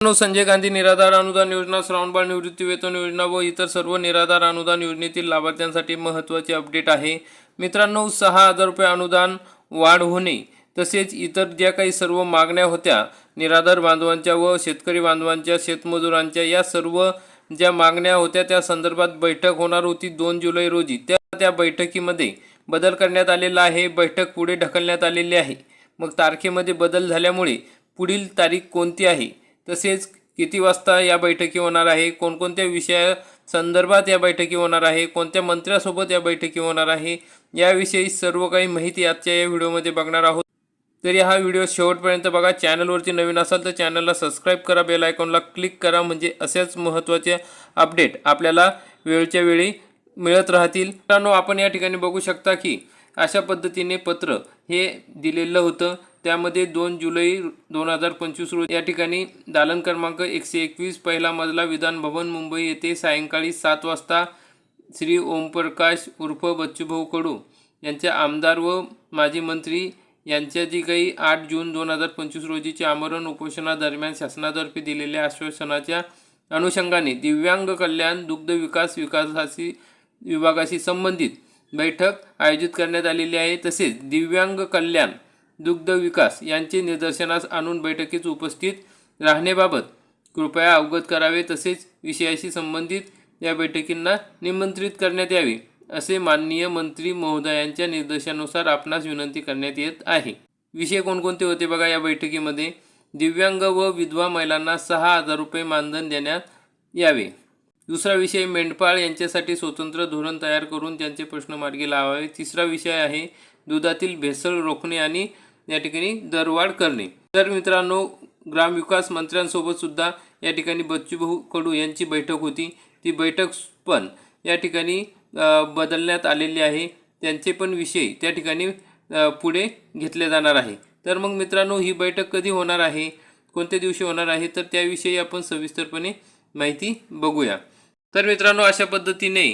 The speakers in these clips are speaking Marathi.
संजय गांधी निराधार अनुदान योजना श्रावणबाळ निवृत्ती वेतन योजना व इतर सर्व निराधार अनुदान योजनेतील लाभार्थ्यांसाठी महत्त्वाचे अपडेट आहे. मित्रांनो सहा हजार रुपये अनुदान वाढ होणे तसेच इतर ज्या काही सर्व मागण्या होत्या निराधार बांधवांच्या व शेतकरी बांधवांच्या शेतमजुरांच्या या सर्व ज्या मागण्या होत्या त्या संदर्भात बैठक होणार होती दोन जुलै रोजी. त्या त्या बैठकीमध्ये बदल करण्यात आलेला आहे. बैठक पुढे ढकलण्यात आलेली आहे. मग तारखेमध्ये बदल झाल्यामुळे पुढील तारीख कोणती आहे? तसेच किती वाजता या बैठकी होणार आहे कोणकोणत्या विषया संदर्भात या बैठकी होणार आहे कोणत्या मंत्र्यासोबत या बैठकी होणार आहे याविषयी सर्व काही माहिती आजच्या या व्हिडिओमध्ये बघणार आहोत. तरी हा व्हिडिओ शेवटपर्यंत बघा. चॅनलवरती नवीन असाल तर चॅनलला सबस्क्राईब करा बेल आयकॉनला क्लिक करा म्हणजे असेच महत्त्वाचे अपडेट आपल्याला वेळच्या वेळी मिळत राहतील. मित्रांनो आपण या ठिकाणी बघू शकता की अशा पद्धतीने पत्र हे दिलेलं होतं. त्यामध्ये दोन जुलै दोन हजार पंचवीस रोजी या ठिकाणी दालन क्रमांक एकशे एकवीस पहिला मजला विधान भवन मुंबई येथे सायंकाळी सात वाजता श्री ओमप्रकाश उर्फ बच्चूभाऊ कडू यांच्या आमदार व माजी मंत्री यांच्या जी काही आठ जून दोन हजार पंचवीस रोजीच्या आमरण उपोषणादरम्यान शासनातर्फे दिलेल्या आश्वासनाच्या अनुषंगाने दिव्यांग कल्याण दुग्ध विकास विकासाशी विभागाशी संबंधित बैठक आयोजित करण्यात आलेली आहे. तसेच दिव्यांग कल्याण दुग्ध विकास यांचे निदर्शनास आणून बैठकीत उपस्थित राहण्याबाबत कृपया अवगत करावे तसेच विषयाशी संबंधित या बैठकींना निमंत्रित करण्यात यावे असे माननीय मंत्री महोदयांच्या निर्देशानुसार आपणास विनंती करण्यात येत आहे. विषय कोणकोणते होते बघा या बैठकीमध्ये? दिव्यांग व विधवा महिलांना सहा हजार रुपये मानधन देण्यात यावे. दुसरा विषय मेंढपाळ यांच्यासाठी स्वतंत्र धोरण तयार करून त्यांचे प्रश्न मार्गी लावावे. तिसरा विषय आहे दुधातील भेसळ रोखणे आणि या ठिकाणी दरवाढ करणे. तर मित्रांनो ग्रामविकास मंत्र्यांसोबत सुद्धा या ठिकाणी बच्चूभाऊ कडू यांची बैठक होती. ती बैठक पण या ठिकाणी बदलण्यात आलेली आहे. त्यांचे पण विषय त्या ठिकाणी पुढे घेतले जाणार आहे. तर मग मित्रांनो ही बैठक कधी होणार आहे? कोणत्या दिवशी होणार आहे? तर त्याविषयी आपण सविस्तरपणे माहिती बघूया. तर मित्रांनो अशा पद्धतीने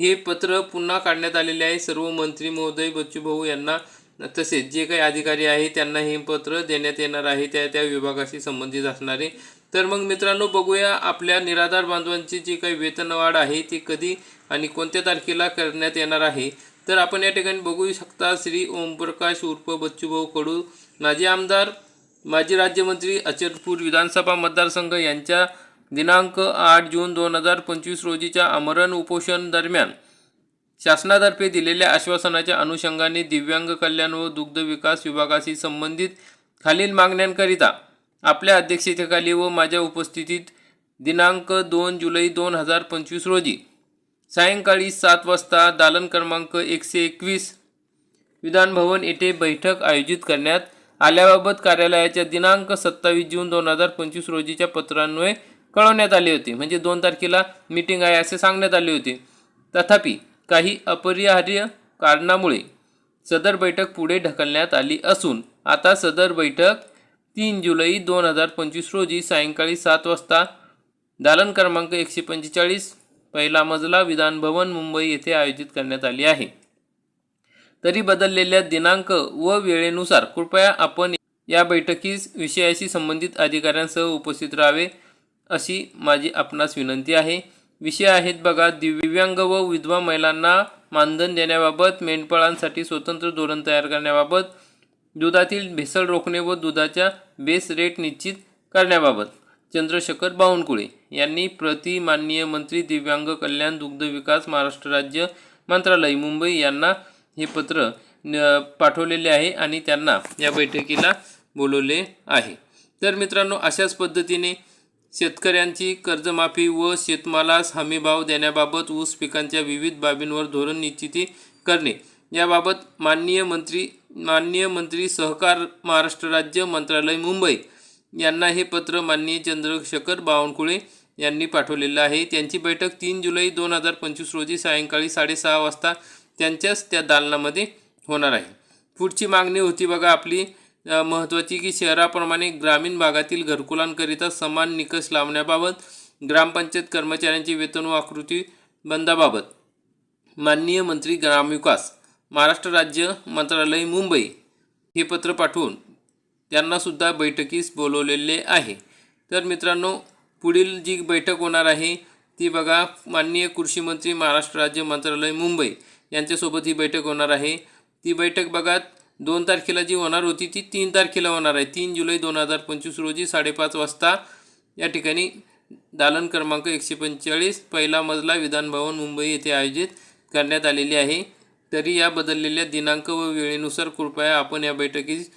हे पत्र पुन्हा काढण्यात आलेले आहे. सर्व मंत्री महोदय बच्चूभाऊ यांना तसेच जे काही अधिकारी आहे त्यांना हे पत्र देण्यात येणार आहे त्या त्या विभागाशी संबंधित असणारे. तर मग मित्रांनो बघूया आपल्या निराधार बांधवांची जी काही वेतनवाढ आहे ती कधी आणि कोणत्या तारखेला करण्यात येणार आहे. तर आपण या ठिकाणी बघू शकता श्री ओमप्रकाश उर्फ बच्चूभाऊ कडू माजी आमदार माजी राज्यमंत्री अचलपूर विधानसभा मतदारसंघ यांच्या दिनांक आठ जून दोन हजार पंचवीस रोजीच्या आमरण उपोषण दरम्यान शासनातर्फे दिलेल्या आश्वासनाच्या अनुषंगाने दिव्यांग कल्याण व दुग्ध विकास विभागाशी संबंधित खालील मागण्यांकरिता आपल्या अध्यक्षतेखाली व माझ्या उपस्थितीत दिनांक दोन जुलै दोन हजार पंचवीस रोजी सायंकाळी सात वाजता दालन क्रमांक एकशे एकवीस विधानभवन येथे बैठक आयोजित करण्यात आल्याबाबत कार्यालयाच्या दिनांक सत्तावीस जून दोन हजार पंचवीस रोजीच्या पत्रान्वये कळवण्यात आले होते. म्हणजे दोन तारखेला मीटिंग आहे असे सांगण्यात आले होते. तथापि काही अपरिहार्य कारणामुळे सदर बैठक पुढे ढकलण्यात आली असून आता सदर बैठक तीन जुलै दोन हजार पंचवीस रोजी सायंकाळी सात वाजता दालन क्रमांक एकशे पंचेचाळीस पहिला मजला विधानभवन मुंबई येथे आयोजित करण्यात आली आहे. तरी बदललेल्या दिनांक व वेळेनुसार कृपया आपण या बैठकीस विषयाशी संबंधित अधिकाऱ्यांसह उपस्थित राहावे अशी माझी आपणास विनंती आहे. विषय आहेत बघा दिव्यांग व विधवा महिलांना मानधन देण्याबाबत मेंढपाळांसाठी स्वतंत्र धोरण तयार करण्याबाबत दुधातील भेसळ रोखणे व दुधाच्या बेस रेट निश्चित करण्याबाबत. चंद्रशेखर बावनकुळे यांनी प्रति माननीय मंत्री दिव्यांग कल्याण दुग्ध विकास महाराष्ट्र राज्य मंत्रालय मुंबई यांना हे पत्र पाठवलेले आहे आणि त्यांना या बैठकीला बोलवले आहे. तर मित्रांनो अशाच पद्धतीने शेतकऱ्यांची कर्जमाफी व शेतमालास हमीभाव देण्याबाबत ऊस पिकांच्या विविध बाबींवर धोरण निश्चिती करणे. याबाबत माननीय मंत्री माननीय मंत्री सहकार महाराष्ट्र राज्य मंत्रालय मुंबई यांना हे पत्र माननीय चंद्रशेखर बावनकुळे यांनी पाठवलेलं आहे. त्यांची बैठक तीन जुलै दोन हजार पंचवीस रोजी सायंकाळी साडेसहा वाजता त्यांच्याच त्या दालनामध्ये होणार आहे. पुढची मागणी होती बघा आपली महत्त्वाची की शहराप्रमाणे ग्रामीण भागातील घरकुलांकरिता समान निकष लावण्याबाबत ग्रामपंचायत कर्मचाऱ्यांची वेतन व आकृती बंदाबाबत. माननीय मंत्री ग्रामविकास महाराष्ट्र राज्य मंत्रालय मुंबई हे पत्र पाठवून त्यांनासुद्धा बैठकीस बोलवलेले आहे. तर मित्रांनो पुढील जी बैठक होणार आहे ती बघा. माननीय कृषी मंत्री महाराष्ट्र राज्य मंत्रालय मुंबई यांच्यासोबत ही बैठक होणार आहे. ती बैठक बघा. दोन तारखेला जी होणार होती ती तीन तारखेला होणार आहे. तीन जुलै दोन हजार पंचवीस रोजी साडेपाच वाजता या ठिकाणी दालन क्रमांक एकशे पंचेचाळीस पहिला मजला विधानभवन मुंबई येथे आयोजित करण्यात आलेली आहे. तरी या बदललेल्या दिनांक व वेळेनुसार कृपया आपण या बैठकीस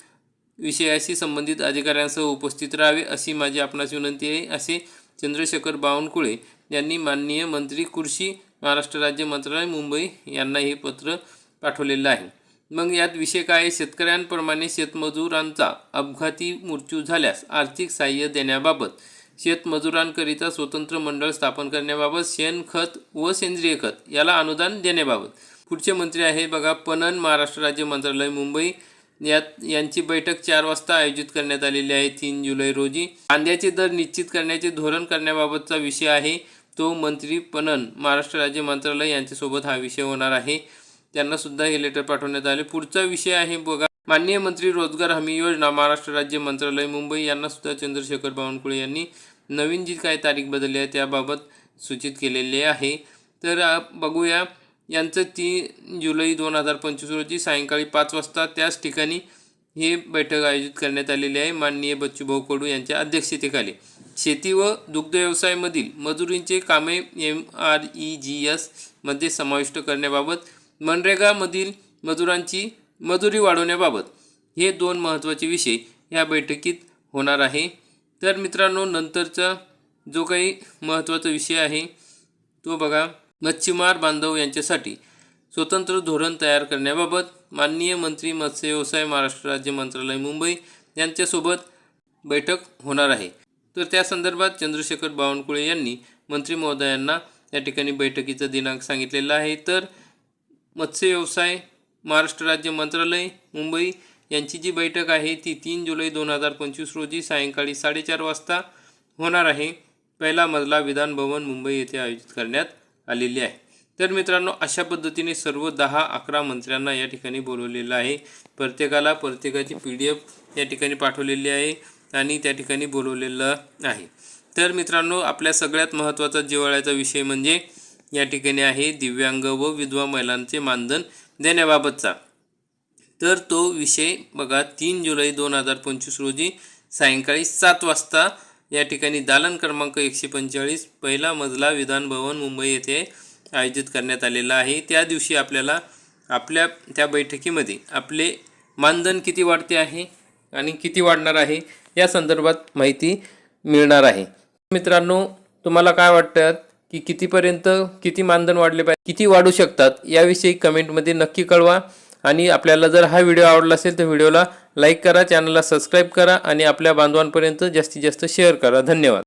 विषयाशी संबंधित अधिकाऱ्यांसह उपस्थित राहावे अशी माझी आपणास विनंती आहे. असे चंद्रशेखर बावनकुळे यांनी माननीय मंत्री कृषी महाराष्ट्र राज्य मंत्रालय मुंबई यांना हे पत्र पाठवलेलं आहे. मग यात विषय काय? शेतकऱ्यांप्रमाणे शेतमजुरांचा अपघाती मृत्यू झाल्यास आर्थिक सहाय्य देण्याबाबत शेतमजुरांकरिता स्वतंत्र मंडळ स्थापन करण्याबाबत शेणखत व सेंद्रिय खत याला अनुदान देण्याबाबत. पुढचे मंत्री आहे बघा पणन महाराष्ट्र राज्य मंत्रालय मुंबई. यात यांची बैठक चार वाजता आयोजित करण्यात आलेली आहे तीन जुलै रोजी. कांद्याचे दर निश्चित करण्याचे धोरण करण्याबाबतचा विषय आहे. तो मंत्री पणन महाराष्ट्र राज्य मंत्रालय यांच्यासोबत हा विषय होणार आहे. त्यांना सुद्धा हे लेटर पाठवण्यात आले. पुढचा विषय आहे बघा. माननीय मंत्री रोजगार हमी योजना महाराष्ट्र राज्य मंत्रालय मुंबई यांना सुद्धा चंद्रशेखर बावनकुळे यांनी नवीन जी काय तारीख बदलली आहे त्याबाबत सूचित केलेले आहे. तर बघूया. यांचं तीन जुलै दोन हजार पंचवीस रोजी सायंकाळी पाच वाजता त्याच ठिकाणी हे बैठक आयोजित करण्यात आलेली आहे. माननीय बच्चूभाऊ कडू यांच्या अध्यक्षतेखाली. शेती व दुग्ध व्यवसायामधील मजुरींचे कामे एम आर ई जी एसमध्ये समाविष्ट करण्याबाबत मनरेगामधील मजुरांची मजुरी वाढवण्याबाबत हे दोन महत्त्वाचे विषय या बैठकीत होणार आहे. तर मित्रांनो नंतरचा जो काही महत्त्वाचा विषय आहे तो बघा. मच्छीमार बांधव यांच्यासाठी स्वतंत्र धोरण तयार करण्याबाबत माननीय मंत्री मत्स्य व्यवसाय महाराष्ट्र राज्य मंत्रालय मुंबई यांच्यासोबत बैठक होणार आहे. तर त्या संदर्भात चंद्रशेखर बावनकुळे यांनी मंत्री महोदयांना या ठिकाणी बैठकीचा दिनांक सांगितलेला आहे. तर मत्स्य व्यवसाय महाराष्ट्र राज्य मंत्रालय मुंबई यांची जी बैठक आहे ती तीन जुलै दोन हजार पंचवीस रोजी सायंकाळी साडेचार वाजता होणार आहे. पहिला मजला विधान भवन मुंबई येथे आयोजित करण्यात आलेली आहे. तर मित्रांनो अशा पद्धतीने सर्व दहा अकरा मंत्र्यांना या ठिकाणी बोलवलेलं आहे. प्रत्येकाला प्रत्येकाची पी डी एफ या ठिकाणी पाठवलेली आहे आणि त्या ठिकाणी बोलवलेलं आहे. तर मित्रांनो आपल्या सगळ्यात महत्त्वाचा जिव्हाळ्याचा विषय म्हणजे या ठिकाणी आहे दिव्यांग व विधवा महिलांचे मानधन देण्याबाबतचा. तर तो विषय बघा तीन जुलै दोन हजार पंचवीस रोजी सायंकाळी सात वाजता या ठिकाणी दालन क्रमांक एकशे पंचेचाळीस पहिला मजला विधान भवन मुंबई येथे आयोजित करण्यात आलेला आहे. त्या दिवशी आपल्याला आपल्या त्या बैठकीमध्ये आपले मानधन किती वाढते आहे आणि किती वाढणार आहे या संदर्भात माहिती मिळणार आहे. मित्रांनो तुम्हाला काय वाटतं? की कितीपर्यंत किती मानधन वाढले पाहिजे किती वाढू शकतात याविषयी कमेंटमध्ये नक्की कळवा. आणि आपल्याला जर हा व्हिडिओ आवडला असेल तर व्हिडिओला लाईक करा चॅनलला सबस्क्राईब करा आणि आपल्या बांधवांपर्यंत जास्तीत जास्त शेअर करा. धन्यवाद.